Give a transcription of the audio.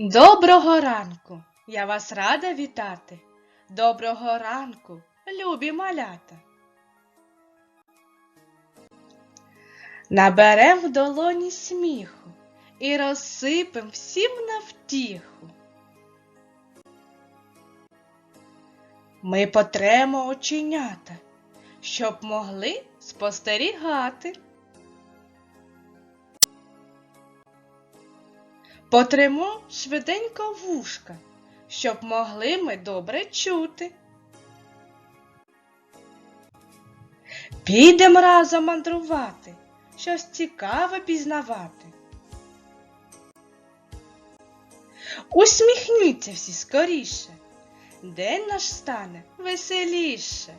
Доброго ранку! Я вас рада вітати. Доброго ранку, любі малята. Наберем в долоні сміху і розсипем всім на втіху. Ми потремо оченята, щоб могли спостерігати. Потремо швиденько вушка, щоб могли ми добре чути. Підем разом мандрувати, щось цікаве пізнавати. Усміхніться всі скоріше, день наш стане веселіше.